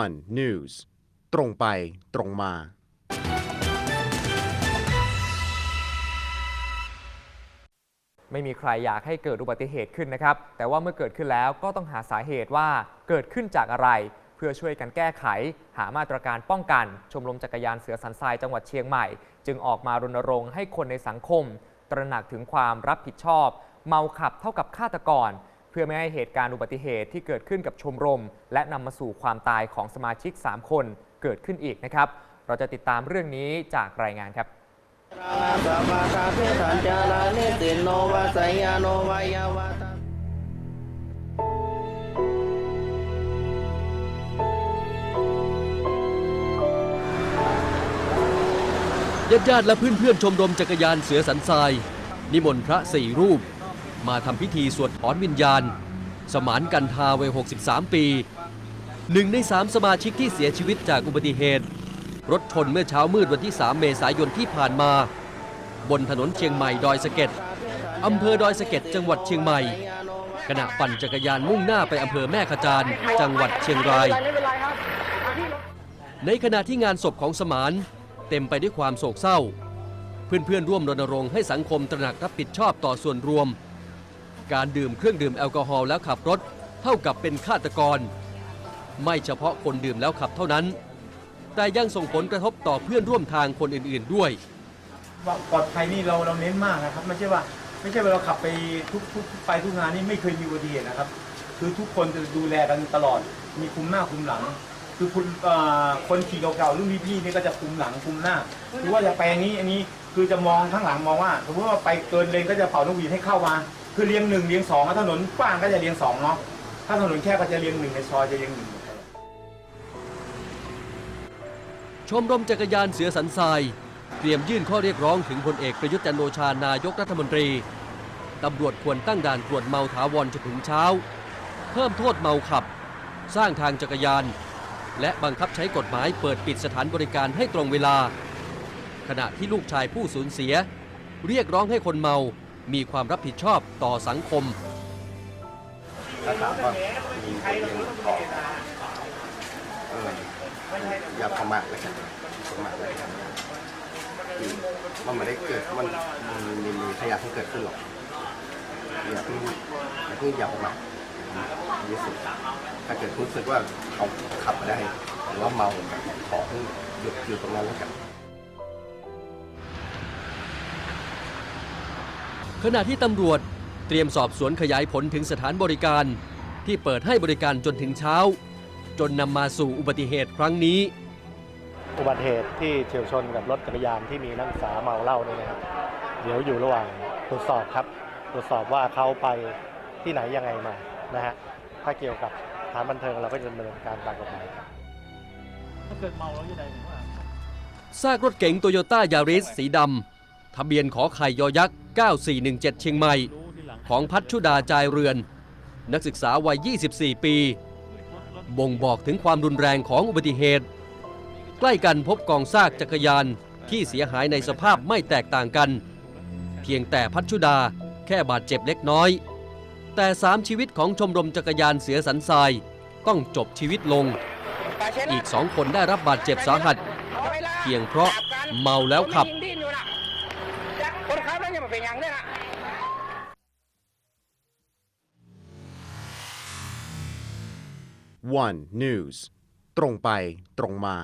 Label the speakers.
Speaker 1: One News ตรงไปตรงมา
Speaker 2: ไม่มีใครอยากให้เกิดอุบัติเหตุขึ้นนะครับ แต่ว่าเมื่อเกิดขึ้นแล้วก็ต้องหาสาเหตุว่าเกิดขึ้นจากอะไร เพื่อช่วยกันแก้ไข หามาตรการป้องกัน ชมรมจักรยานเสือสันทรายจังหวัดเชียงใหม่ จึงออกมารณรงค์ให้คนในสังคม ตระหนักถึงความรับผิดชอบ เมาขับเท่ากับฆาตกร เพื่อไม่ให้เหตุการณ์อุบัติเหตุที่เกิดขึ้นกับชมรม และนำมาสู่ความตายของสมาชิก 3 คนเกิดขึ้นอีกนะครับ เราจะติดตามเรื่องนี้จากรายงานครับ
Speaker 3: สัพพะคาเพสัญจารานิสินโนวาสยาโนวายาวาต
Speaker 4: ญาติญาติและเพื่อนชมรมจักรยานเสือสันทราย นิมนต์พระสี่รูป มาทำพิธีสวดถอนวิญญาณ สมานกันทาวัย 63 ปีหนึ่งในสามสมาชิกที่เสียชีวิตจากอุบัติเหตุ รถชนเมื่อเช้ามืดวันที่ 3 เมษายนที่ผ่านมา บนถนนเชียงใหม่ดอยสะเก็ดอำเภอดอยสะเก็ดจังหวัดเชียงใหม่ ขณะปั่นจักรยานมุ่งหน้าไปอำเภอแม่ขจานจังหวัดเชียงราย ในขณะที่งานศพของสมานเต็มไปด้วยความโศกเศร้า เพื่อนๆร่วมรณรงค์ให้สังคมตระหนักรับผิดชอบต่อส่วนรวม การดื่มเครื่องดื่มแอลกอฮอล์แล้วขับรถ เท่ากับเป็นฆาตกร ไม่เฉพาะคนดื่มแล้วขับเท่านั้น แต่ยังส่งผลกระทบต่อเพื่อนร่วมทางคนอื่นๆด้วย
Speaker 5: ว่าปลอดภัยนี่เราเราเน้นมากนะครับไม่ใช่ว่าไม่ใช่ว่าเราขับไปทุกทุกไปทุกงานนี่ไม่เคยมีอุบัติเหตุนะครับ คือทุกคนจะดูแลกันตลอด มีคุมหน้าคุมหลัง คือคุณคนขี่เก่าๆรุ่นพี่ๆนี่ก็จะคุมหลังคุมหน้าหรือว่าจะไปอย่างนี้อันนี้คือจะมองข้างหลังมองว่าสมมติว่าไปเกินเลนก็จะเป่านกหวีดให้เข้ามา คือเลี้ยงหนึ่งเลี้ยงสองถ้าถนนกว้างก็จะเลี้ยงสองเนาะถ้าถนนแคบก็จะเลี้ยงหนึ่งในซอยจะเลี้ยงหนึ่ง
Speaker 4: ชมรมจักรยานเสือสันทรายเตรียมยื่นข้อเรียกร้องถึงพลเอกประยุทธ์จันโอชานายกรัฐมนตรี ตำรวจควรตั้งด่านตรวจเมาถาวรจนถึงเช้า เพิ่มโทษเมาขับ สร้างทางจักรยาน และบังคับใช้กฎหมายเปิดปิดสถานบริการให้ตรงเวลา ขณะที่ลูกชายผู้สูญเสีย เรียกร้องให้คนเมา มีความรับผิดชอบต่อสังคม
Speaker 6: ถ้าถามว่ามีบทเรียนขอเอย่าประมาทเลยครับประมาทเลยครับมันไม่ได้เกิดมันมีมีมีขยะที่เกิดขึ้นหรอกอย่าเพิ่งอย่าเพิ่งอย่าประมาทดีที่สุดถ้าเกิดรู้สึกว่าเขาขับมาได้ หรือว่าเมาขอให้หยุดอยู่ตรงนั้นแล้วกัน
Speaker 4: ขณะที่ตำรวจเตรียมสอบสวนขยายผลถึงสถานบริการ ที่เปิดให้บริการจนถึงเช้า จนนำมาสู่อุบัติเหตุครั้งนี้
Speaker 7: อุบัติเหตุที่เฉียวชนกับรถจักรยานที่มีนักศึกษาเมาเหล้านี่นะครับ เดี๋ยวอยู่ระหว่างตรวจสอบครับ ตรวจสอบว่าเขาไปที่ไหนยังไงมานะฮะถ้าเกี่ยวกับสถานบันเทิงเราก็จะดำเนินการตามกฎหมายครับ
Speaker 4: ซากรถเก๋งโตโยต้ายาริสสีดำ ทะเบียนขอไข่ยอยักษ์ 9417 เชียงใหม่ ของพัชชุดาจายเรือน นักศึกษาวัย 24 ปี บ่งบอกถึงความรุนแรงของอุบัติเหตุ ใกล้กันพบกองซากจักรยานที่เสียหายในสภาพไม่แตกต่างกัน เพียงแต่พัชชุดาแค่บาดเจ็บเล็กน้อย แต่สามชีวิตของชมรมจักรยานเสือสันทรายต้องจบชีวิตลง อีกสองคนได้รับบาดเจ็บสาหัส เพียงเพราะเมาแล้วขับ
Speaker 1: 1 News ตรงไปตรงมา